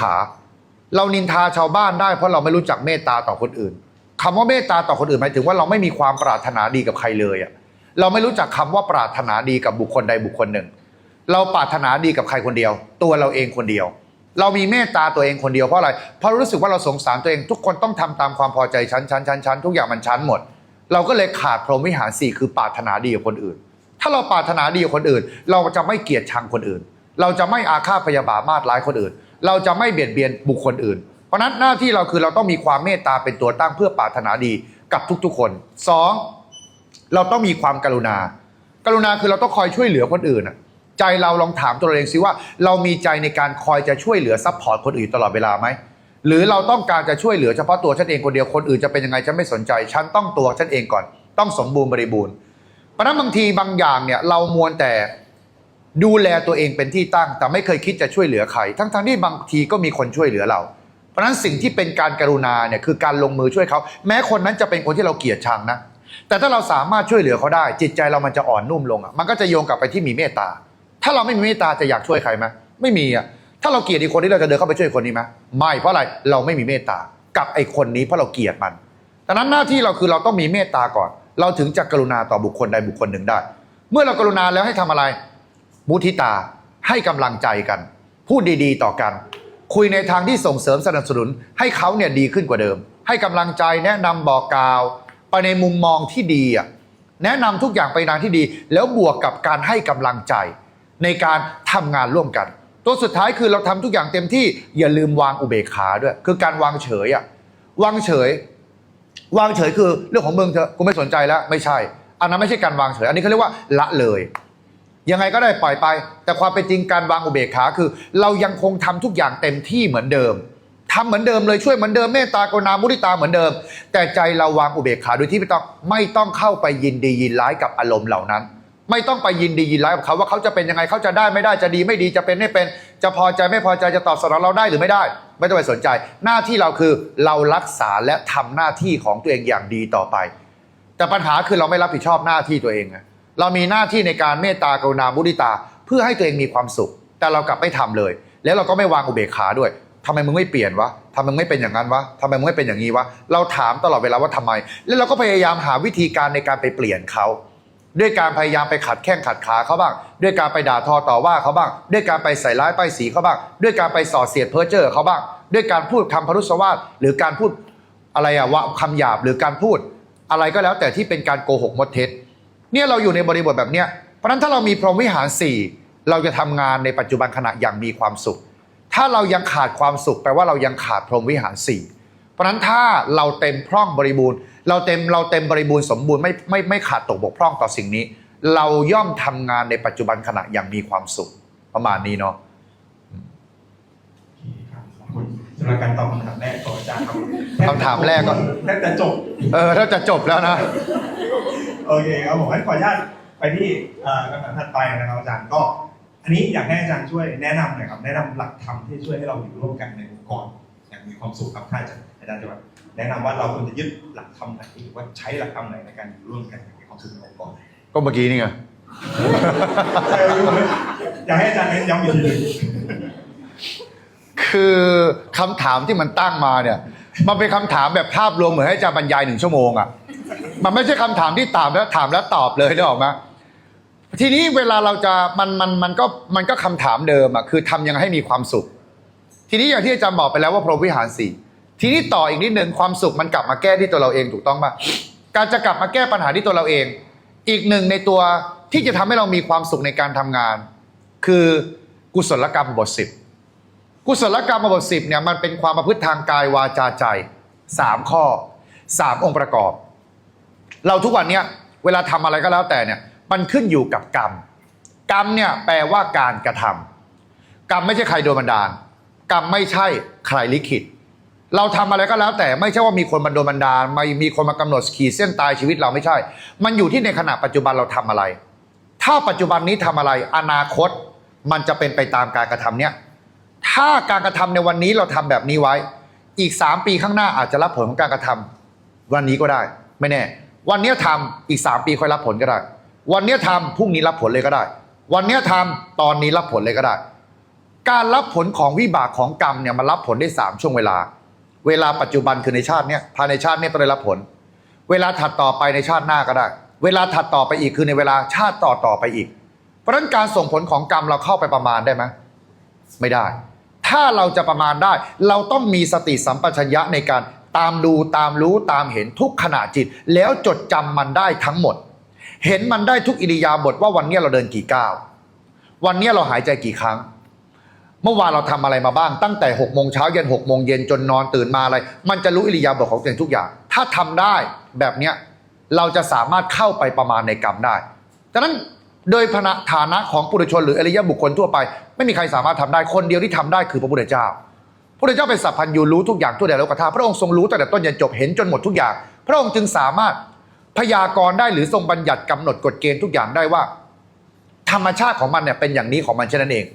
ขาเรานินทาชาวบ้านได้เพราะเราไม่รู้จักเมตตาต่อคนอื่นคำว่าเมตตาต่อคนอื่นหมายถึงว่าเราไม่มีความปรารถนาดีกับใครเลยอะเราไม่รู้จักคำว่าปรารถนาดีกับบุคคลใดบุคคลหนึ่ง เราปรารถนาดีกับใครคนเดียว ตัวเราเองคนเดียว เรามีเมตตาตัวเองคนเดียวเพราะอะไรเพราะรู้สึกว่าเราสงสารตัวเองทุกคนต้องทำตามความพอใจชั้นชั้นชั้นชั้นทุกอย่างมันชั้นหมด เราก็เลยขาดพรหมวิหารสี่คือปรารถนาดีกับคนอื่น ถ้าเราปรารถนาดีกับคนอื่น เราจะไม่เกลียดชังคนอื่น เราจะไม่อาฆาตพยาบาทมาตร้ายคนอื่น เราจะไม่เบียดเบียนบุคคลอื่น เพราะนั้นหน้าที่เราคือเราต้องมีความเมตตาเป็นตัวตั้งเพื่อปรารถนาดีกับทุกๆ คนสองเราต้องมีความกรุณา กรุณาคือเราต้องคอยช่วยเหลือคนอื่นอะใจเราลองถามตัวเองสิว่า เรามีใจในการคอยจะช่วยเหลือซัพพอร์ตคนอื่นตลอดเวลาไหมหรือเราต้องการจะช่วยเหลือเฉพาะตัวฉันเองคนเดียวคนอื่นจะเป็นยังไงฉันไม่สนใจ ฉันต้องตัวฉันเองก่อน ต้องสมบูรณ์บริบูรณ์เพราะฉะนั้นบางทีบางอย่างเนี่ยเรามวลแต่ ดูแลตัวเองเป็นที่ตั้ง แต่ไม่เคยคิดจะช่วยเหลือใคร ทั้งๆที่บางทีก็มีคนช่วยเหลือเรา เพราะฉะนั้นสิ่งที่เป็นการกรุณาเนี่ยคือการลงมือช่วยเขา แม้คนนั้นจะเป็นคนที่เราเกลียดชังนะ แต่ถ้าเราสามารถช่วยเหลือเขาได้ จิตใจเรามันจะอ่อนนุ่มลงอะมันก็จะโยงกลับไปที่มีเมตตา ถ้าเราไม่มีเมตตาจะอยากช่วยใครไหมไม่มีอะถ้าเราเกลียดอีกคนนี้เราจะเดินเข้าไปช่วยคนนี้ไหมไม่เพราะอะไรเราไม่มีเมตตากับไอ้คนนี้เพราะเราเกลียดมันดังนั้นหน้าที่เราคือเราต้องมีเมตตาก่อน เราถึงจะกรุณาต่อบุคคลใดบุคคลหนึ่งได้ เมื่อเรากรุณาแล้วให้ทำอะไร มุทิตาให้กำลังใจกัน พูดดีๆ ต่อกัน คุยในทางที่ส่งเสริมสนับสนุนให้เขาเนี่ยดีขึ้นกว่าเดิม ให้กำลังใจแนะนำบอกกล่าว ไปในมุมมองที่ดีอะแนะนำทุกอย่างไปทางที่ดี แล้วบวกกับการให้กำลังใจ ในการทำงานร่วมกัน ตัวสุดท้ายคือเราทำทุกอย่างเต็มที่อย่าลืมวางอุเบกขาด้วย คือการวางเฉยอะวางเฉยวางเฉยคือเรื่องของมึงเถอกูไม่สนใจแล้วไม่ใช่ อันนั้นไม่ใช่การวางเฉย อันนี้เขาเรียกว่าละเลย ยังไงก็ได้ปล่อยไป แต่ความเป็นจริงการวางอุเบกขาคือ เรายังคงทำทุกอย่างเต็มที่เหมือนเดิมทำเหมือนเดิมเลยช่วยเหมือนเดิมเมตตากรุณามุทิตาเหมือนเดิม แต่ใจเราวางอุเบกขาโดยที่ไม่ต้องไม่ต้องเข้าไปยินดียินร้ายกับอารมณ์เหล่านั้น ไม่ต้องไปยินดียินร้ายกับเขาว่าเขาจะเป็นยังไงเขาจะได้ไม่ได้จะดีไม่ดีจะเป็นไม่เป็น จะพอใจไม่พอใจจะตอบสนองเราได้หรือไม่ได้ ไม่ต้องไปสนใจ หน้าที่เราคือเรารักษาและทำหน้าที่ของตัวเองอย่างดีต่อไป แต่ปัญหาคือเราไม่รับผิดชอบหน้าที่ตัวเองไง เรามีหน้าที่ในการเมตตากรุณามุทิตา เพื่อให้ตัวเองมีความสุข แต่เรากลับไม่ทำเลย แล้วเราก็ไม่วางอุเบกขาด้วยทำไมมึงไม่เปลี่ยนวะทำไมมึงไม่เป็นอย่างนั้นวะทำไมมึงไม่เป็นอย่างนี้วะ เราถามตลอดเวลาว่าทำไม แล้วเราก็พยายามหาวิธีการในการไปเปลี่ยนเขาด้วยการพยายามไปขัดแข้งขัดขาเขาบ้าง ด้วยการไปด่าทอต่อว่าเขาบ้าง ด้วยการไปใส่ร้ายป้ายสีเขาบ้าง ด้วยการไปส่อเสียดเพ้อเจ้อเขาบ้าง ด้วยการพูดคำพรุษวาทหรือการพูดอะไรอะว่าคำหยาบหรือการพูด อะไรก็แล้วแต่ที่เป็นการโกหกมดเท็จ เนี่ยเราอยู่ในบริบทแบบเนี้ยเพราะฉะนั้นถ้าเรามีพรหมวิหารสี่เราจะทำงานในปัจจุบันขณะอย่างมีความสุข ถ้าเรายังขาดความสุขแปลว่าเรายังขาดพรหมวิหารสี่เพราะฉะนั้นถ้าเราเต็มพร่องบริบูรณ์ เราเต็มเราเต็มบริบูรณ์สมบูรณ์ไม่ไม่ไม่ขาดตกบกพร่องต่อสิ่งนี้ เราย่อมทำงานในปัจจุบันขณะอย่างมีความสุขประมาณนี้เนาะครับขอบคุณสำหรับการตอบคำถามแรกของอาจารย์ครับคำถามแรกก็แทบจะจบ เออถ้าจะจบแล้วนะ โอเคครับผมให้ขออนุญาตไปที่คำถามถัดไปนะครับอาจารย์ก็ อันนี้อยากให้อาจารย์ช่วยแนะนำหน่อยครับ แนะนำหลักธรรมที่ช่วยให้เราอยู่ร่วมกันในองค์กรอย่างมีความสุขครับถ้าอาจารย์อาจารย์จะแบบแนะนำว่าเราควรจะยึดหลักธรรมไหนหรือว่าใช้หลักธรรมไหนในการอยู่ร่วมกันอย่างมีความสุขในองค์กรก็เมื่อกี้นี่ไงใช่อยากให้อาจารย์เน้นย้ำอีกทีหนึ่งคือคำถามที่มันตั้งมาเนี่ย มันเป็นคำถามแบบภาพรวมเหมือนให้อาจารย์บรรยายหนึ่งชั่วโมงอะ่ะ มันไม่ใช่คำถามที่ถามแล้วถามแล้วตอบเลยได้ออกไหมทีนี้เวลาเราจะมันมันมันก็มันก็คำถามเดิมอะ่ะคือทำยังให้มีความสุข ทีนี้อย่างที่อาจารย์บอกไปแล้วว่าพรหมวิหารสี่ทีนี้ต่ออีกนิดหนึ่งความสุขมันกลับมาแก้ที่ตัวเราเองถูกต้องปะการจะกลับมาแก้ปัญหาที่ตัวเราเอง อีกหนึ่งในตัวที่จะทำให้เรามีความสุขในการทำงาน คือกุศลกรรมบทสิบกุศลกรรมบทสิบเนี่ยมันเป็นความประพฤติทางกายวาจาใจสามข้อสามองค์ประกอบ เราทุกวันเนี้ยเวลาทำอะไรก็แล้วแต่เนี่ย มันขึ้นอยู่กับกรรม กรรมเนี่ยแปลว่าการกระทำกรรมไม่ใช่ใครโดนบันดาล กรรมไม่ใช่ใครลิขิต เราทำอะไรก็แล้วแต่ไม่ใช่ว่ามีคนมาโดนบันดาลไม่มีคนมากำหนดขีดเส้นตายชีวิตเราไม่ใช่ มันอยู่ที่ในขณะปัจจุบันเราทำอะไร ถ้าปัจจุบันนี้ทำอะไรอนาคต มันจะเป็นไปตามการกระทำเนี่ยถ้าการกระทำในวันนี้เราทำแบบนี้ไว้ อีก 3 ปีข้างหน้าอาจจะรับผลของการกระทำวันนี้ก็ได้ ไม่แน่ วันเนี้ยทำอีก 3 ปีค่อยรับผลก็ได้ วันเนี้ยทำพรุ่งนี้รับผลเลยก็ได้ วันเนี้ยทำตอนนี้รับผลเลยก็ได้ การรับผลของวิบากของกรรมเนี่ยมันรับผลได้สามช่วงเวลา เวลาปัจจุบันคือในชาติเนี้ยภายในชาติเนี้ต้องได้รับผล เวลาถัดต่อไปในชาติหน้าก็ได้ เวลาถัดต่อไปอีกคือในเวลาชาติต่อต่อไปอีก เพราะฉะนั้นการส่งผลของกรรมเราเข้าไปประมาณได้ไหมไม่ได้ ถ้าเราจะประมาณได้ เราต้องมีสติสัมปชัญญะในการ ตามดูตามรู้ตามเห็นทุกขณะจิต แล้วจดจำมันได้ทั้งหมด เห็นมันได้ทุกอิริยาบถว่าวันนี้เราเดินกี่ก้าววันนี้เราหายใจกี่ครั้ง เมื่อวานเราทำอะไรมาบ้างตั้งแต่6กโมงเช้าเย็น6กโมงเย็นจนนอนตื่นมาอะไร มันจะรู้อิริยาบถของตัวเองทุกอย่าง ถ้าทำได้แบบเนี้ยเราจะสามารถเข้าไปประมาณในกรรมได้ดังนั้นโดยพนะฐานะของปุถุชนหรืออริยบุคคลทั่วไป ไม่มีใครสามารถทำได้คนเดียวที่ทำได้คือพระพุทธเจ้า พระเจ้าเป็นสัพพัญญูรู้ทุกอย่างทั่วแดนโลกธาตุพระองค์ทรงรู้ตั้งแต่ต้นยันจบเห็นจนหมดทุกอย่าง พระองค์จึงสามารถพยากรณ์ได้หรือทรงบัญญัติกำหนดกฎเกณฑ์ทุกอย่างได้ว่า ธรรมชาติของมันเนี่ยเป็นอย่างนี้ของมันเช่นนั้นเอง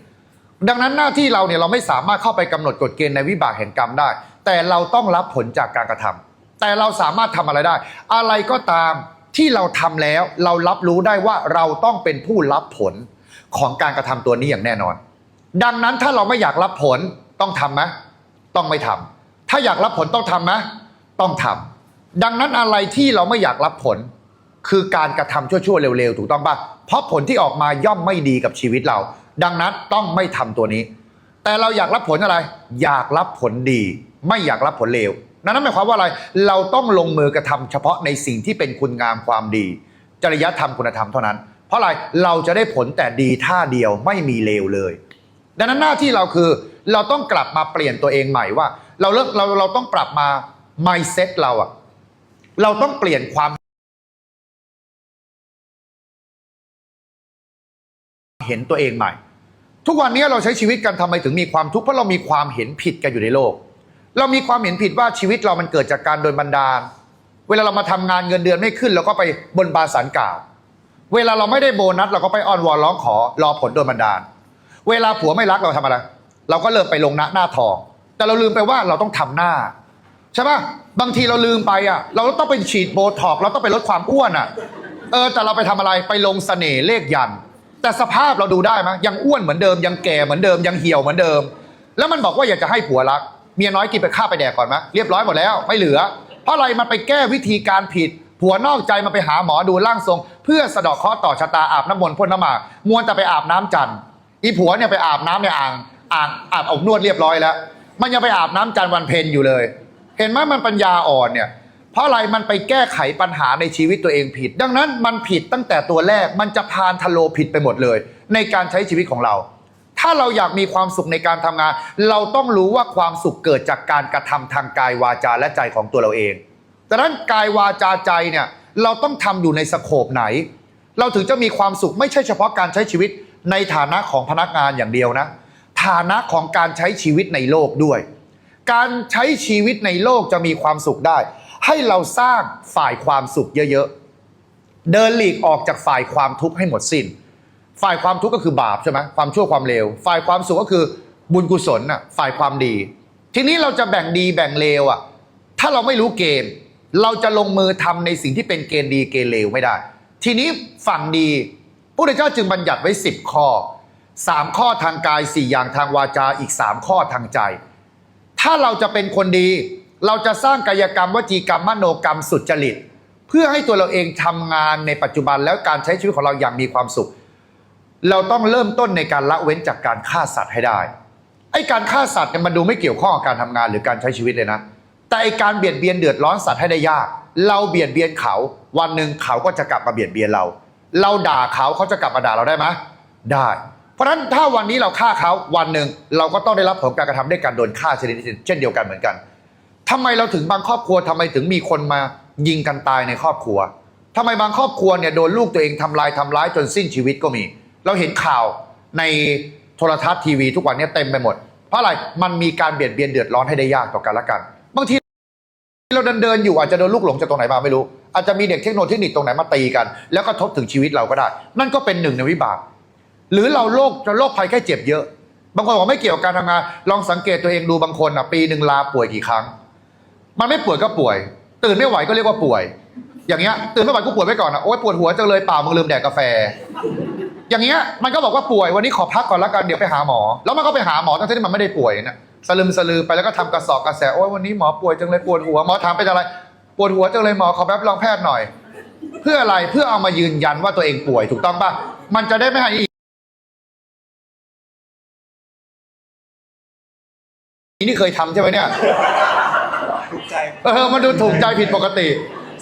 ดังนั้นหน้าที่เราเนี่ยเราไม่สามารถเข้าไปกำหนดกฎเกณฑ์ในวิบากแห่งกรรมได้ แต่เราต้องรับผลจากการกระทำแต่เราสามารถทำอะไรได้ อะไรก็ตามที่เราทำแล้วเรารับรู้ได้ว่าเราต้องเป็นผู้รับผลของการกระทำตัวนี้อย่างแน่นอน ดังนั้นถ้าเราไม่อยากรับผลต้องทำไหม ต้องไม่ทำถ้าอยากรับผลต้องทำไหมต้องทำดังนั้นอะไรที่เราไม่อยากรับผล คือการกระทำชั่วๆเร็วๆ ถูกต้องปะเพราะผลที่ออกมาย่อมไม่ดีกับชีวิตเรา ดังนั้นต้องไม่ทำตัวนี้ แต่เราอยากรับผลอะไร อยากรับผลดี ไม่อยากรับผลเลวนั่นหมายความว่าอะไร เราต้องลงมือกระทำเฉพาะในสิ่งที่เป็นคุณงามความดี จริยธรรมคุณธรรมเท่านั้น เพราะอะไร เราจะได้ผลแต่ดีท่าเดียวไม่มีเลวเลย ดังนั้นหน้าที่เราคือเราต้องกลับมาเปลี่ยนตัวเองใหม่ว่า เราเลิกเราเราต้องปรับมา mindset เราอะเราต้องเปลี่ยนความ เห็นตัวเองใหม่ ทุกวันนี้เราใช้ชีวิตกันทำไมถึงมีความทุกข์เพราะเรามีความเห็นผิดกันอยู่ในโลก เรามีความเห็นผิดว่าชีวิตเรามันเกิดจากการโดนบันดาล เวลาเรามาทำงานเงินเดือนไม่ขึ้นเราก็ไปบนบาสารกล่าว เวลาเราไม่ได้โบนัสเราก็ไปอ้อนวอนร้องขอรอผลโดนบันดาล เวลาผัวไม่รักเราทำอะไร เราก็เลิกไปลงหน้าหน้าทอง แต่เราลืมไปว่าเราต้องทำหน้าใช่ปะบางทีเราลืมไปอะ เราต้องไปฉีดโบท็อกเราต้องไปลดความอ้วนอะ เออแต่เราไปทำอะไรไปลงเสน่ห์เลขยัน แต่สภาพเราดูได้ไหมยังอ้วนเหมือนเดิมยังแก่เหมือนเดิมยังเหี่ยวเหมือนเดิม แล้วมันบอกว่าอยากจะให้ผัวรัก เมียน้อยกินไปข้าวไปแดกก่อนไหมเรียบร้อยหมดแล้วไม่เหลือ เพราะอะไรมันไปแก้วิธีการผิดผัวนอกใจมันไปหาหมอดูร่างทรง เพื่อสะเดอกเคราะห์ต่อชะตาอาบน้ำมนต์พ่นน้ำหมากมวนแต่ไปอาบน้ำจันทร์ อีผัวเนี่ยไปอาบน้ำในอ่างอ่างอาบอบนวดเรียบร้อยแล้ว มันยังไปอาบน้ำจันทร์วันเพ็ญอยู่เลย เห็นไหมมันปัญญาอ่อนเนี่ยเพราะอะไรมันไปแก้ไขปัญหาในชีวิตตัวเองผิด ดังนั้นมันผิดตั้งแต่ตัวแรกมันจะพานทะโลผิดไปหมดเลย ในการใช้ชีวิตของเรา ถ้าเราอยากมีความสุขในการทำงาน เราต้องรู้ว่าความสุขเกิดจากการกระทำทางกายวาจาและใจของตัวเราเองดังนั้นกายวาจาใจเนี่ยเราต้องทำอยู่ในสโคปไหน เราถึงจะมีความสุขไม่ใช่เฉพาะการใช้ชีวิต ในฐานะของพนักงานอย่างเดียวนะ ฐานะของการใช้ชีวิตในโลกด้วย การใช้ชีวิตในโลกจะมีความสุขได้ ให้เราสร้างฝ่ายความสุขเยอะๆ เดินหลีกออกจากฝ่ายความทุกข์ให้หมดสิ้น ฝ่ายความทุกข์ก็คือบาปใช่ไหมความชั่วความเลว ฝ่ายความสุขก็คือบุญกุศลน่ะ ฝ่ายความดี ทีนี้เราจะแบ่งดีแบ่งเลวอะ ถ้าเราไม่รู้เกณฑ์ เราจะลงมือทำในสิ่งที่เป็นเกณฑ์ดีเกณฑ์เลวไม่ได้ ทีนี้ฝั่งดี พระพุทธเจ้าจึงบัญญัติไว้ 10 ข้อ 3 ข้อทางกาย 4 อย่างทางวาจาอีก 3 ข้อทางใจ ถ้าเราจะเป็นคนดี เราจะสร้างกายกรรมวจีกรรมมโนกรรมสุจริต เพื่อให้ตัวเราเองทำงานในปัจจุบันแล้วการใช้ชีวิตของเราอย่างมีความสุข เราต้องเริ่มต้นในการละเว้นจากการฆ่าสัตว์ให้ได้ไอ้การฆ่าสัตว์เนี่ยมันดูไม่เกี่ยวข้องกับการทำงานหรือการใช้ชีวิตเลยนะแต่ไอการเบียดเบียนเดือดร้อนสัตว์ให้ได้ยาก เราเบียดเบียนเขา วันหนึ่งเขาก็จะกลับมาเบียดเบียนเรา เราด่าเขาเขาจะกลับมาด่าเราได้ไหมได้ เพราะฉะนั้นถ้าวันนี้เราฆ่าเขาวันหนึ่งเราก็ต้องได้รับผลการกระทำด้วยการโดนฆ่าชนิดเช่นเดียวกันเหมือนกันทำไมเราถึงบางครอบครัวทำไมถึงมีคนมายิงกันตายในครอบครัวทำไมบางครอบครัวเนี่ยโดนลูกตัวเองทำลายทำร้ายจนสิ้นชีวิตก็มี เราเห็นข่าวในโทรทัศน์ทีวีทุกวันเนี้เต็มไปหมด เพราะอะไรมันมีการเบียดเบียนเดือดร้อนให้ได้ยากต่อกันละกัน บางทีเราเดินเดินอยู่อาจจะโดนลูกหลงจากตรงไหนมาไม่รู้ อาจจะมีเด็กเทคโนโลยีตรงไหนมาตีกัน แล้วก็ทบถึงชีวิตเราก็ได้ นั่นก็เป็นหนึ่งในวิบาก หรือเราโรคจะโรคภัยแค่เจ็บเยอะ บางคนบอกไม่เกี่ยวกับการทำงาน ลองสังเกตตัวเองดูบางคนอะปีหนึ่งลาป่วยกี่ครั้ง มันไม่ป่วยก็ป่วย ตื่นไม่ไหวก็เรียกว่าป่วย อย่างเงี้ยตื่นไม่ไหวกูป่วยไปก่อนอะโอ๊ยปวดหัวจังเลยเปล่ามึงลืมแดกกาแฟ อย่างเงี้ยมันก็บอกว่าป่วยวันนี้ขอพักก่อนแล้วกันเดี๋ยวไปหาหมอ แล้วมันก็ไปหาหมอทั้งที่มันไม่ได้ป่วยนี่ยสลึมสลือไปแล้วก็ทำกระสอบกระแสโอ้ยวันนี้หมอป่วยจังเลยปวดหัวหมอถามเป็นอะไร ปวดหัวจังเลยหมอขอแป๊บรองแพทย์หน่อย เพื่ออะไรเพื่อเอามายืนยันว่าตัวเองป่วยถูกต้องป่ะมันจะได้ไม่ให้อีกนี่เคยทำใช่ไหมเนี่ยถูกใจเออมันดูถูกใจผิดปกติ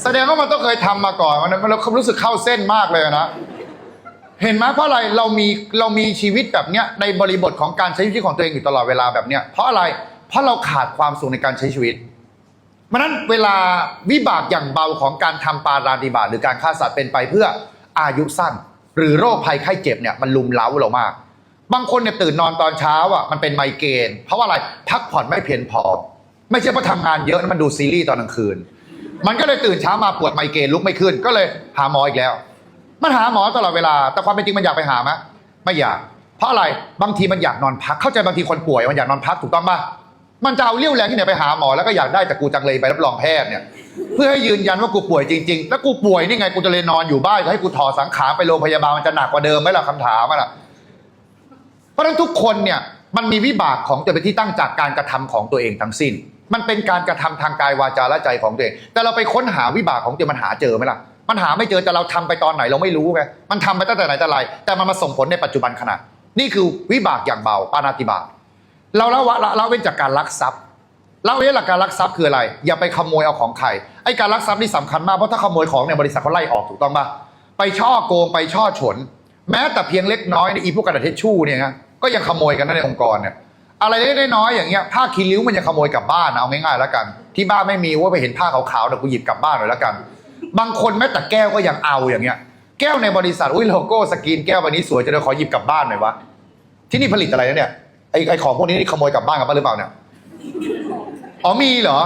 แสดงว่ามันต้องเคยทำมาก่อนมันมันเรารู้สึกเข้าเส้นมากเลยนะเห็นไหมเพราะอะไรเรามีเรามีชีวิตแบบเนี้ยในบริบทของการใช้ชีวิตของตัวเองอยู่ตลอดเวลาแบบเนี้ยเพราะอะไรเพราะเราขาดความสุขในการใช้ชีวิต ราะนั้นเวลาวิบากอย่างเบาของการทำปาราติบาตหรือการฆ่าสัตว์เป็นไปเพื่ออายุสั้น หรือโรคภัยไข้เจ็บเนี่ยมันลุมเล้าเรามาก บางคนเนี่ยตื่นนอนตอนเช้าอะมันเป็นไมเกรนเพราะว่าอะไรพักผ่อนไม่เพียงพอ ไม่ใช่เพราะทำงานเยอะนะมันดูซีรีส์ตอนกลางคืน มันก็เลยตื่นเช้ามาปวดไมเกรนลุกไม่ขึ้น ก็เลยหาหมออีกแล้ว มันหาหมอตลอดเวลา แต่ความเป็นจริงมันอยากไปหาไหมไม่อยาก เพราะอะไรบางทีมันอยากนอนพักเข้าใจบางทีคนป่วยมันอยากนอนพักถูกต้องปะ มันจะเอาเรี่ยวแรงที่ไหนไปหาหมอแล้วก็อยากได้จากกูจังเลยไปรับรองแพทย์เนี่ย เพื่อให้ยืนยันว่ากูป่วยจริงๆ แล้วกูป่วยนี่ไงกูจะเลยนอนอยู่บ้านจะให้กูถอดสังขารไปโรงพยาบาลมันจะหนักกว่าเดิมไหมล่ะคำถามอะล่ะเพราะฉะนั้นทุกคนเนี่ยมันมีวิบากของตัวเป็นที่ตั้งจากการกระทำของตัวเองทั้งสิ้น มันเป็นการกระทำทางกายวาจาและใจของตัวเอง แต่เราไปค้นหาวิบากของตัวมันหาเจอไหมล่ะมันหาไม่เจอแต่เราทำไปตอนไหนเราไม่รู้ไงมันทำไปตั้งแต่ไหนแต่ไรแต่มันมาส่งผลในปัจจุบันขณะนี่คือวิบากอย่างเบาปานาติบาต เราละวะละละเว้นจากการลักทรัพย์ละเว้นหลักการลักทรัพย์คืออะไร อย่าไปขโมยเอาของใครไอ้การลักทรัพย์นี่สำคัญมากเพราะถ้าขโมยของเนี่ยบริษัทเขาไล่ออกถูกต้องปะไปช่อโกงไปช่อฉน แม้แต่เพียงเล็กน้อยในอีพวกกระดาษทิชชู่เนี่ยนะก็ยังขโมยกันในองค์กรเนี่ยอะไรเล็กน้อยอย่างเงี้ยผ้าคีริ้วมันยังขโมยกลับบ้านนะเอาง่ายๆแล้วกัน ที่บ้านไม่มีว่าไปเห็นผ้าขาวๆเดี๋ยวกูหยิบกลับบ้านหน่อยแล้วกัน บางคนแม้แต่แก้วก็ยังเอาอย่างเงี้ย แก้วในบริษัทอุ้ยโลโก้สกรีนแก้ววันนี้สวยจะเดี๋ยวขอหยิบกลับบ้านหน่อยวะที่นี่ผลิตอะไรนะเนี่ย ไอไอของพวกนี้นี่ขโมยกลับบ้านกันบ้างหรือเปล่าเนี่ยอ๋อมีเหรอ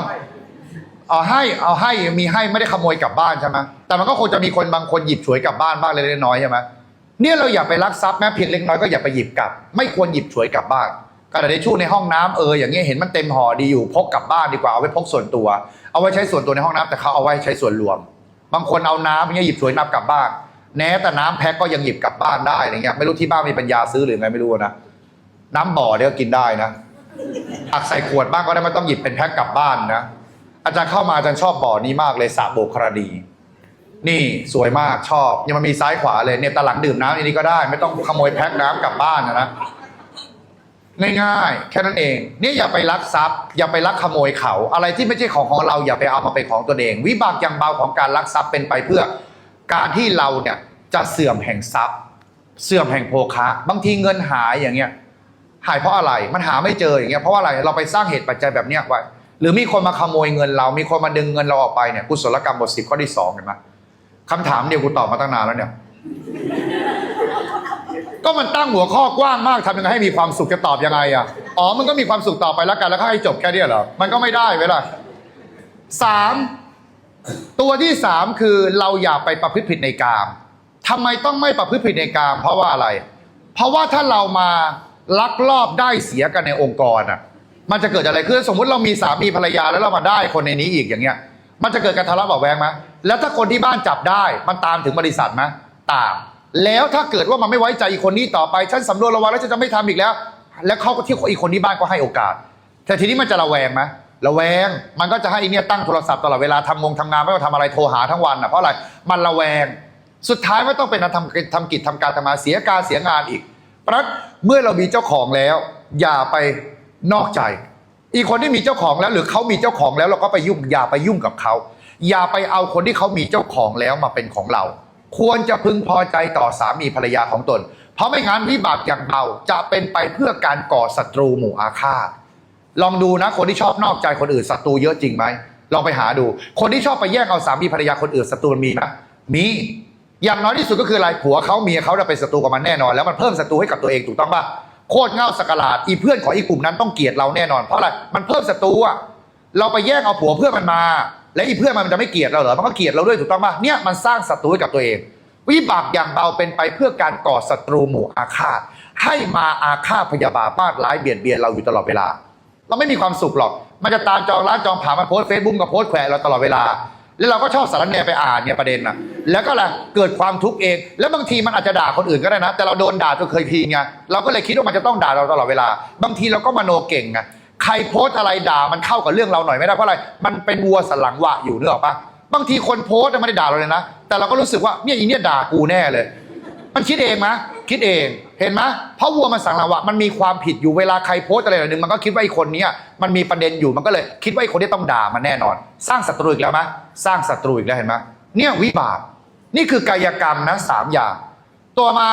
เอาให้เอาให้มีให้ไม่ได้ขโมยกลับบ้านใช่ไหมแต่มันก็คงจะมีคนบางคนหยิบฉวยกลับบ้านบ้างเล็กน้อยใช่ไหมเนี่ยเราอย่าไปลักทรัพย์แม้เพียงเล็กน้อยก็อย่าไปหยิบกลับ ไม่ควรหยิบฉวยกลับบ้านกระดาษทิชชู่ในห้องน้ำเอออย่างเงี้ยเห็นมันเต็มห่อดีอยู่พกกลับบ้านดีกว่าเอาไว้พกส่วนตัว เอาไว้ใช้ส่วนตัวในห้องน้ำแต่เขาเอาไว้ใช้ส่วนรวม บางคนเอาน้ำอย่างเงี้ยหยิบฉวยนับกลับบ้านแม้แต่น้ำแพ็คก็ยังหยิบกลับบ้านได้อะไรเงี้ยไม่รู้ที่บ้านมีปัญญาซื้อหรือไงไม่รู้นะ น้ำบ่อเนี่ยก็กินได้นะอักใส่ขวดบ้างก็ได้ไม่ต้องหยิบเป็นแพ็คกลับบ้านนะ อาจารย์เข้ามาอาจารย์ชอบบ่อนี้มากเลยสระโบกครดี นี่สวยมากชอบยังมันมีซ้ายขวาเลยเนี่ยตาหลังดื่มน้ำในนี้ก็ได้ ไม่ต้องขโมยแพ็คน้ำกลับบ้านนะนะง่ายๆแค่นั้นเองเนี่ยอย่าไปลักทรัพย์ อย่าไปลักขโมยเขา อะไรที่ไม่ใช่ของของเราอย่าไปเอามาเป็นของตัวเอง วิบากอย่างเบาของการลักทรัพย์เป็นไปเพื่อ การที่เราเนี่ยจะเสื่อมแห่งทรัพย์ เสื่อมแห่งโภคะ บางทีเงินหายอย่างเงี้ย หายเพราะอะไรมันหาไม่เจออย่างเงี้ยเพราะว่าอะไรเราไปสร้างเหตุปัจจัยแบบเนี้ยไว้หรือมีคนมาขโมยเงินเรา มีคนมาดึงเงินเราออกไปเนี่ยกุศลกรรมบทสิบข้อที่สองเห็นไหมคำถามเดียวกูตอบมาตั้งนานแล้วเนี่ย ก็มันตั้งหัวข้อกว้างมากทำยังไงให้มีความสุขจะตอบยังไงอะอ๋อมันก็มีความสุขต่อไปแล้วกันแล้วก็ให้จบแค่เนี้ยเหรอมันก็ไม่ได้เวลาสามตัวที่สามคือเราอย่าไปประพฤติผิดในกามทำไมต้องไม่ประพฤติผิดในกาม เพราะว่าอะไร เพราะว่าถ้าเรามา ลักลอบได้เสียกันในองค์กรอะ มันจะเกิดอะไรขึ้นสมมุติเรามีสามีภรรยาแล้วเรามาได้คนในนี้อีกอย่างเงี้ย มันจะเกิดการทะเลาะเบาแวงไหมแล้วถ้าคนที่บ้านจับได้ มันตามถึงบริษัทไหมตาม แล้วถ้าเกิดว่ามันไม่ไว้ใจอีกคนนี้ต่อไปฉันสำรวจระวังแล้วฉันจะไม่ทำอีกแล้ว แล้วเขาก็ที่อีกคนที่บ้านก็ให้โอกาส แต่ทีนี้มันจะระแวงไหมระแวง มันก็จะให้อีเนี่ยตั้งโทรศัพท์ตลอดเวลาทำงงทำงานไม่ว่าทำอะไรโทรหาทั้งวันอะเพราะอะไรมันระแวง สุดท้ายไม่ต้องเป็นการทำทำกิจทำการทำงาเสียการเสียงานอีก เพราะฉะนั้นเมื่อเรามีเจ้าของแล้ว อย่าไปนอกใจ อีกคนที่มีเจ้าของแล้ว หรือเขามีเจ้าของแล้วเราก็ไปยุ่ง อย่าไปยุ่งกับเขาอย่าไปเอาคนที่เขามีเจ้าของแล้วมาเป็นของเรา ควรจะพึงพอใจต่อสามีภรรยาของตน เพราะไม่งั้นวิบากอย่างเบาจะเป็นไปเพื่อการก่อศัตรูหมู่อาฆาตลองดูนะคนที่ชอบนอกใจคนอื่นศัตรูเยอะจริงไหมลองไปหาดู คนที่ชอบไปแย่งเอาสามีภรรยาคนอื่นศัตรูมันมีไหมมี อย่างน้อยที่สุดก็คืออะไรผัวเขาเมียเขาจะเป็นศัตรูกับมันแน่นอน แล้วมันเพิ่มศัตรูให้กับตัวเองถูกต้องปะโคตรเง่าสกลาดอีเพื่อนของอีกลุ่มนั้นต้องเกลียดเราแน่นอนเพราะอะไรมันเพิ่มศัตรูอะเราไปแย่งเอาผัวเพื่อนมันมา และอีเพื่อนมันจะไม่เกลียดเราเหรอมันก็เกลียดเราด้วยถูกต้องปะเนี่ยมันสร้างศัตรูให้กับตัวเอง วิบากอย่างเบาเป็นไปเพื่อการก่อศัตรูหมู่อาฆาตให้มาอาฆาตพยาบาทปาดร้ายเบียดเบียนเราอยู่ตลอดเวลา เราไม่มีความสุขหรอก มันจะตามจองร้านจองผามาโพสเฟซบุ๊กกับโพสแขวะเราตลอดเวลา แล้วเราก็ชอบสารแหนไปอ่านเนี่ยประเด็นนะแล้วก็อะเกิดความทุกข์เอง แล้วบางทีมันอาจจะด่าคนอื่นก็ได้นะ แต่เราโดนด่าจนเคยพีไงเราก็เลยคิดว่ามันจะต้องด่าเราตลอดเวลา บางทีเราก็มโนเก่งไงใครโพสอะไรด่ามันเข้ากับเรื่องเราหน่อยไม่ได้เพราะอะไรมันเป็นวัวสันหลังวะอยู่เนึกออกปะบางทีคนโพสไม่ได้ด่าเราเลยนะแต่เราก็รู้สึกว่าเนี่ยอีเนี่ยด่ากูแน่เลย มันคิดเองมะ คิดเองเห็นไหมเพราะวัวมันสังหลังวะมันมีความผิดอยู่เวลาใครโพสอะไรหนึ่งมันก็คิดว่าไอ้คนนี้มันมีประเด็นอยู่มันก็เลยคิดว่าไอ้คนนี้ต้องด่ามันแน่นอน สร้างศัตรูอีกแล้วไหมสร้างศัตรูอีกแล้วเห็นไหมเนี่ยวิบากนี่คือกายกรรมนะสามอย่างตัวมา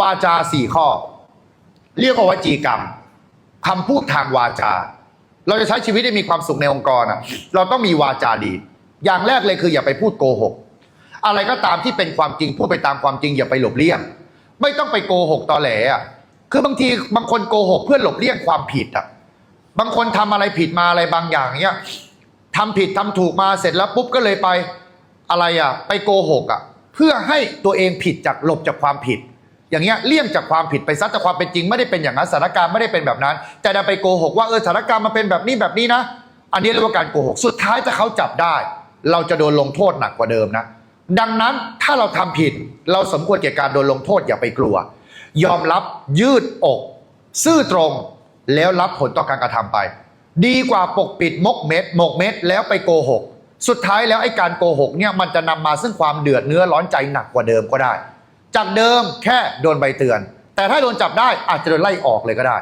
วาจาสี่ข้อ เรียกว่าวจีกรรมคำพูดทางวาจา เราจะใช้ชีวิตได้มีความสุขในองค์กรอะเราต้องมีวาจาดี อย่างแรกเลยคืออย่าไปพูดโกหกอะไรก็ตามที่เป็นความจริงพูดไปตามความจริงอย่าไปหลบเลี่ยง ไม่ต้องไปโกหกตอแหลอะคือบางทีบางคนโกหกเพื่อหลบเลี่ยงความผิดอะบางคนทำอะไรผิดมาอะไรบางอย่างเนี้ยทำผิดทำถูกมาเสร็จแล้วปุ๊บก็เลยไปอะไรอะ ไปโกหกอะ เพื่อให้ตัวเองผิดจากหลบจากความผิด อย่างเงี้ยเลี่ยงจากความผิดไปซัดแต่ความเป็นจริงไม่ได้เป็นอย่างนั้นสถานการณ์ไม่ได้เป็นแบบนั้น แต่ดันไปโกหกว่าเออสถานการณ์มันเป็นแบบนี้แบบนี้นะ อันนี้เรียกว่าการโกหก สุดท้ายถ้าเขาจับได้ เราจะโดนลงโทษหนักกว่าเดิมนะ ดังนั้นถ้าเราทำผิดเราสมควรแก่การโดนลงโทษอย่าไปกลัว ยอมรับยืดอก ซื่อตรงแล้วรับผลต่อการกระทำไป ดีกว่าปกปิดมกเม็ดหมกเม็ดแล้วไปโกหก สุดท้ายแล้วไอ้การโกหกเนี่ยมันจะนำมาซึ่งความเดือดเนื้อร้อนใจหนักกว่าเดิมก็ได้ จากเดิมแค่โดนใบเตือน แต่ถ้าโดนจับได้อาจจะโดนไล่ออกเลยก็ได้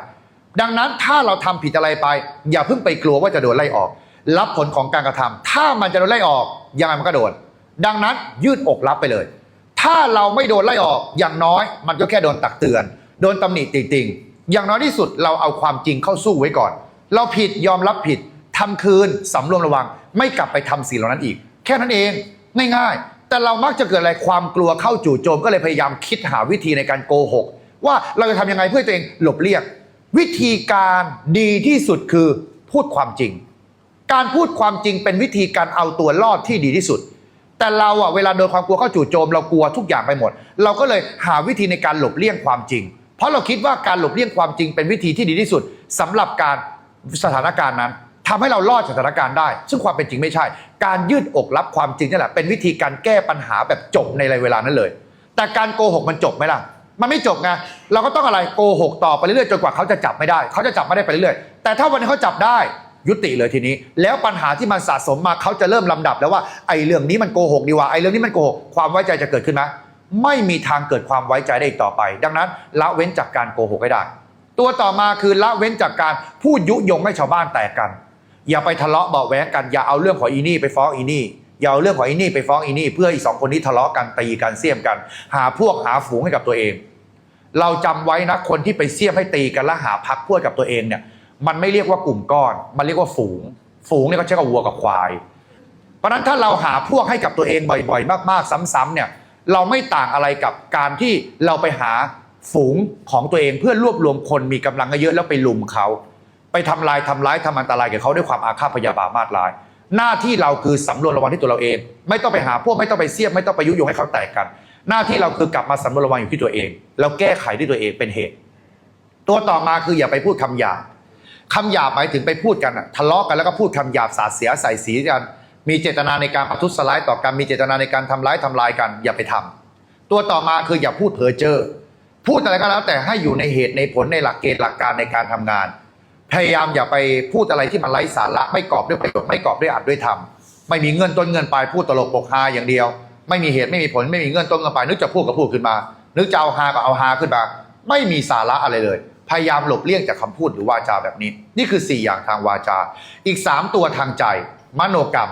ดังนั้นถ้าเราทำผิดอะไรไป อย่าเพิ่งไปกลัวว่าจะโดนไล่ออก รับผลของการกระทำถ้ามันจะโดนไล่ออกยังไงมันก็โดน ดังนั้นยืดอกรับไปเลย ถ้าเราไม่โดนไล่ออกอย่างน้อย มันก็แค่โดนตักเตือน โดนตำหนิติติงอย่างน้อยที่สุดเราเอาความจริงเข้าสู้ไว้ก่อน เราผิดยอมรับผิดทำคืนสำรวมระวัง ไม่กลับไปทำสิ่งเหล่านั้นอีก แค่นั้นเองง่ายๆ แต่เรามักจะเกิดอะไรความกลัวเข้าจู่โจมก็เลยพยายามคิดหาวิธีในการโกหก ว่าเราจะทำยังไงเพื่อตัวเองหลบเลี่ยงวิธีการดีที่สุดคือพูดความจริง การพูดความจริงเป็นวิธีการเอาตัวรอดที่ดีที่สุด แต่เราอะเวลาโดนความกลัวเข้าจู่โจมเรากลัวทุกอย่างไปหมด เราก็เลยหาวิธีในการหลบเลี่ยงความจริง เพราะเราคิดว่าการหลบเลี่ยงความจริงเป็นวิธีที่ดีที่สุดสำหรับการสถานการณ์นั้นทำให้เรารอดสถานการณ์ได้ ซึ่งความเป็นจริงไม่ใช่ การยืดอกรับความจริงนี่แหละเป็นวิธีการแก้ปัญหาแบบจบในเวลานั้นเลย แต่การโกหกมันจบไหมล่ะมันไม่จบไงเราก็ต้องอะไรโกหกต่อไปเรื่อยๆจนกว่าเขาจะจับไม่ได้ เขาจะจับไม่ได้ไปเรื่อยๆแต่ถ้าวันนี้เขาจับได้ ยุติเลยทีนี้ แล้วปัญหาที่มันสะสมมาเขาจะเริ่มลำดับแล้วว่าไอ้เรื่องนี้มันโกหกดีว่าไอ้เรื่องนี้มันโกหกความไว้ใจจะเกิดขึ้นไหมไม่มีทางเกิดความไว้ใจได้อีกต่อไป ดังนั้นละเว้นจากการโกหกให้ได้ ตัวต่อมาคือละเว้นจากการพูดยุยงให้ชาวบ้านแตกกัน อย่าไปทะเลาะเบาแวงกันอย่าเอาเรื่องของอีนี่ไปฟ้องอีนี่อย่าเอาเรื่องของอีนี่ไปฟ้องอีนี่เพื่ออีสองคนนี้ทะเลาะกันตีกันเสี่ยมกัน หาพวกหาฝูงให้กับตัวเอง เราจำไว้นะคนที่ไปเสี่ยมให้ตีกันและหาพักพวกกับตัวเองเนี่ย มันไม่เรียกว่ากลุ่มก้อน มันเรียกว่าฝูง ฝูงเนี่ยเขาใช้กับวัวกับควาย เพราะนั้นถ้าเราหาพวกให้กับตัวเองบ่อยๆ มาก ๆ ซ้ำๆเนี่ยเราไม่ต่างอะไรกับการที่เราไปหาฝูงของตัวเองเพื่อรวบรวมคนมีกำลังเยอะแล้วไปลุมเขาไปทำลายทำร้ายทำอันตรายกับเขาด้วยความอาฆาตพยาบาทมาดร้าย หน้าที่เราคือสำรวจระวังที่ตัวเราเอง ไม่ต้องไปหาพวกไม่ต้องไปเสียบไม่ต้องไปยุยงให้เขาแตกกัน หน้าที่เราคือกลับมาสำรวจระวังอยู่ที่ตัวเอง แล้วแก้ไขด้วยตัวเองเป็นเหตุ ตัวต่อมาคืออย่าไปพูดคำหยาบ คำหยาบหมายถึงไปพูดกันอะทะเลาะกันแล้วก็พูดคำหยาบสาดเสียใส่สีกัน มีเจตนาในการประทุษร้ายต่อกัน มีเจตนาในการทำร้ายทำลายกัน อย่าไปทำตัวต่อมาคืออย่าพูดเพ้อเจ้อพูดอะไรก็แล้วแต่ให้อยู่ในเหตุในผลในหลักเกณฑ์หลักการในการทำงาน พยายามอย่าไปพูดอะไรที่มันไร้สาระไม่กรอบด้วยประโยชน์ไม่กรอบด้วยอัดด้วยธรรมไม่มีเงินต้นเงินปลายพูดตลกปกฮาอย่างเดียว ไม่มีเหตุไม่มีผลไม่มีเงินต้นเงินปลายนึกจะพูดก็พูดขึ้นมา นึกจะเอาฮาก็เอาฮาขึ้นมา ไม่มีสาระอะไรเลย พยายามหลบเลี่ยงจากคำพูดหรือวาจาแบบนี้ นี่คือ 4 อย่างทางวาจา อีก 3 ตัวทางใจ มโนกรรม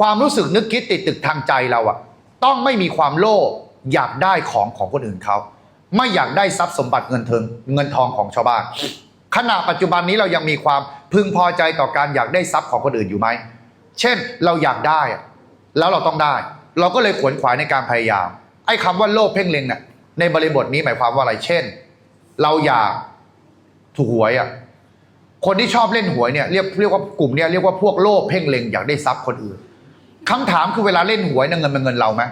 ความรู้สึกนึกคิดติดตึกทางใจเราอะต้องไม่มีความโลภอยากได้ของของคนอื่นเขาไม่อยากได้ทรัพย์สมบัติเงินเทิงเงินทองของชาวบ้านขณะปัจจุบันนี้เรายังมีความพึงพอใจต่อการอยากได้ทรัพย์ของคนอื่นอยู่ไหม เช่นเราอยากได้อะแล้วเราต้องได้ เราก็เลยขวนขวายในการพยายาม ไอ้คำว่าโลภเพ่งเล็งเนี่ยในบริบทนี้หมายความว่าอะไร เช่น เราอยาก ถูกหวยอะคนที่ชอบเล่นหวยเนี่ยเรียกเรียกว่ากลุ่มเนี่ยเรียกว่าพวกโลภเพ่งเล็งอยากได้ทรัพย์คนอื่นคำถามคือเวลาเล่นหวยเนี่ยเงินเป็นเงินเราไหม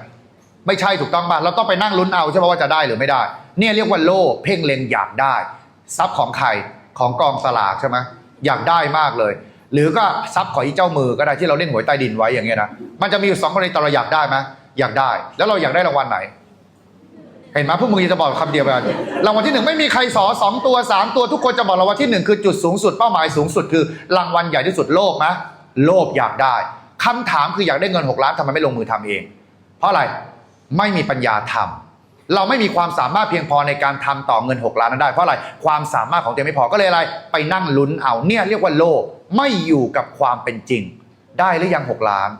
ไม่ใช่ถูกต้องป่ะเราต้องไปนั่งลุ้นเอาใช่ไหมว่าจะได้หรือไม่ได้ เนี่ยเรียกว่าโลภเพ่งเล็งอยากได้ ทรัพย์ของใครของกองสลากใช่ไหมอยากได้มากเลย หรือก็ทรัพย์ของอีเจ้ามือก็ได้ที่เราเล่นหวยใต้ดินไว้อย่างเงี้ยนะมันจะมีอยู่สองกรณีตอนเราอยากได้ไหมอยากได้ แล้วเราอยากได้รางวัลไหน เห็นไหมพวกมึงจะบอกคำเดียวกันรางวัลที่หนึ่งไม่มีใครสอสองตัวสามตัวทุกคนจะบอกรางวัลที่หนึ่งคือจุดสูงสุดเป้าหมายสูงสุดคือรางวัลใหญ่ที่สุดโลภไหมโลภอยากได้คำถามคืออยากได้เงินหกล้านทำไมไม่ลงมือทำเอง เพราะอะไรไม่มีปัญญาทำเราไม่มีความสามารถเพียงพอในการทำต่อเงิน 6 ล้านนั้นได้เพราะอะไรความสามารถของตัวเองไม่พอก็เลยอะไร ไปนั่งลุ้นเอาเนี่ยเรียกว่าโลภไม่อยู่กับความเป็นจริง ได้หรือยัง 6 ล้าน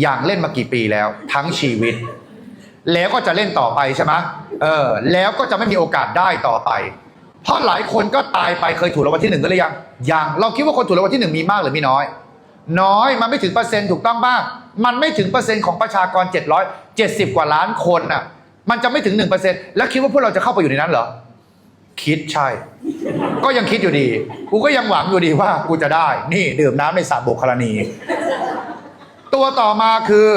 อย่างเล่นมากี่ปีแล้ว ทั้งชีวิต แล้วก็จะเล่นต่อไปใช่ไหมเออ แล้วก็จะไม่มีโอกาสได้ต่อไป เพราะหลายคนก็ตายไปเคยถูกรางวัลที่หนึ่งกันหรือยัง ยัง เราคิดว่าคนถูกรางวัลที่หนึ่งมีมากหรือมีน้อย น้อย มันไม่ถึงเปอร์เซ็นต์ถูกต้องบ้าง มันไม่ถึงเปอร์เซ็นต์ของประชากร 770 กว่าล้านคนน่ะ มันจะไม่ถึง 1%แล้วคิดว่าพวกเราจะเข้าไปอยู่ในนั้นเหรอ คิดใช่ ก็ยังคิดอยู่ดี กูก็ยังหวังอยู่ดีว่ากูจะได้ นี่ดื่มน้ำในสระโบกคารณี ตัวต่อมาคือ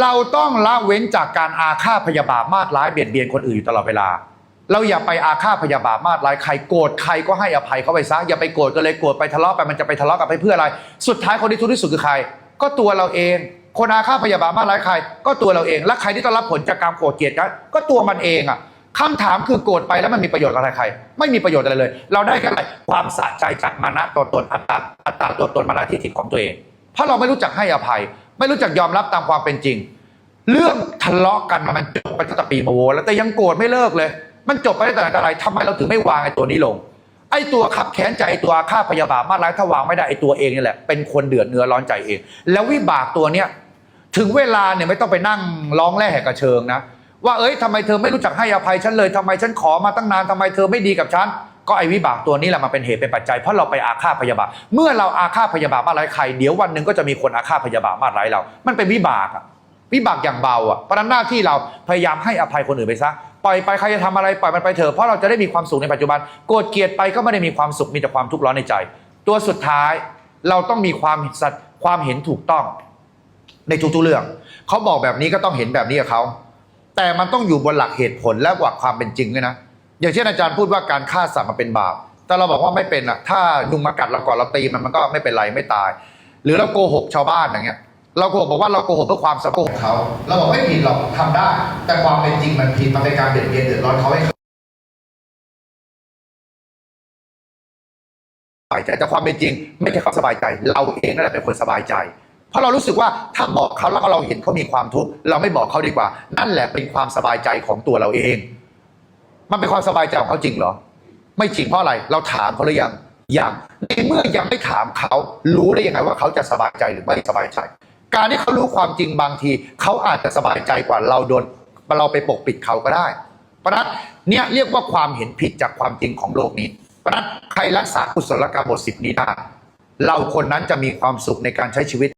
เราต้องละเว้นจากการอาฆาตพยาบาทมาดร้ายเบียดเบียนคนอื่นอยู่ตลอดเวลา เราอย่าไปอาฆาตพยาบาทมาดร้ายใครโกรธใครก็ให้อภัยเขาไปซะอย่าไปโกรธกันเลยโกรธไปทะเลาะไปมันจะไปทะเลาะกันไปเพื่ออะไร สุดท้ายคนที่ทุกข์ที่สุดคือใคร ก็ตัวเราเอง คนอาฆาตพยาบาทมาดร้ายใคร ก็ตัวเราเองและใครที่ต้องรับผลจากการโกรธเกลียดกันก็ตัวมันเองอะคำถามคือโกรธไปแล้วมันมีประโยชน์กับอะไรใคร ไม่มีประโยชน์อะไรเลย เราได้แค่อะไรความสะใจจากมานะตัวตนอัตตาอัตตาตัวตนมานะทิฏฐิของตัวเองเพราะเราไม่รู้จักให้อภัย ไม่รู้จักยอมรับตามความเป็นจริง เรื่องทะเลาะกันมันจบไปตั้งแต่ปีมาโวแล้วแต่ยังโกรธไม่เลิกเลย มันจบไปตั้งแต่ไหนแต่ไรทำไมเราถึงไม่วางไอ้ตัวนี้ลง ไอ้ตัวขับแค้นใจตัวอาฆาพยาบาทมาร้ายถ้าวางไม่ได้ไอ้ตัวเองนี่แหละเป็นคนเดือดเนื้อร้อนใจเอง แล้ววิบากตัวเนี้ยถึงเวลาเนี่ยไม่ต้องไปนั่งร้องแร่แหกกระเชิงนะว่าเอ้ยทำไมเธอไม่รู้จักให้อภัยฉันเลยทำไมฉันขอมาตั้งนานทำไมเธอไม่ดีกับฉัน ก็ไอ้วิบากตัวนี้แหละมาเป็นเหตุเป็นปัจจัยเพราะเราไปอาฆาตพยาบาทเมื่อเราอาฆาตพยาบาทมาร้ายใครเดี๋ยววันหนึ่งก็จะมีคนอาฆาตพยาบาทมาร้ายเรา มันเป็นวิบากอะวิบากอย่างเบาอะเพราะนั้นหน้าที่เราพยายามให้อภัยคนอื่นไปซะปล่อยไปใครจะทำอะไรปล่อยมันไปเถอะเพราะเราจะได้มีความสุขในปัจจุบันโกรธเกลียดไปก็ไม่ได้มีความสุขมีแต่ความทุกข์ร้อนในใจ ตัวสุดท้ายเราต้องมีความสัตย์ความเห็นถูกต้อง ในทุกๆเรื่องเขาบอกแบบนี้ก็ต้องเห็นแบบนี้กับเขาแต่มันต้องอยู่บนหลักเหตุผลและหลักความเป็นจริงด้วยนะ อย่างเช่นอาจารย์พูดว่าการฆ่าสัตว์มันเป็นบาป แต่เราบอกว่าไม่เป็นอะถ้ายุงมากัดเราก่อนเราตีมันมันก็ไม่เป็นไรไม่ตาย หรือเราโกหกชาวบ้านอย่างเงี้ย เราโกหกบอกว่าเราโกหกเพื่อความสะโกหกเขาเราบอกไม่ผิดหรอกทำได้ แต่ความเป็นจริงมันผิดมันเป็นการเบียดเบียนเดือดร้อนเขาให้สบายใจแต่ความเป็นจริงไม่ใช่เขาสบายใจ เราเองนั่นแหละเป็นคนสบายใจ เพราะเรารู้สึกว่าถ้าบอกเขาแล้วเราเห็นเขามีความทุกข์เราไม่บอกเขาดีกว่า นั่นแหละเป็นความสบายใจของตัวเราเอง มันเป็นความสบายใจของเขาจริงเหรอ ไม่จริงเพราะอะไร เราถามเขาหรือยังยังในเมื่อยังไม่ถามเขา รู้ได้ยังไงว่าเขาจะสบายใจหรือไม่สบายใจ การที่เขารู้ความจริงบางที เขาอาจจะสบายใจกว่าเราโดนเราไปปกปิดเขาก็ได้เพราะนั้นเนี่ยเรียกว่าความเห็นผิดจากความจริงของโลกนี้เพราะฉะนั้นใครรักษากุศลกรรมบทสิบนี้ได้เราคนนั้นจะมีความสุขในการใช้ชีวิต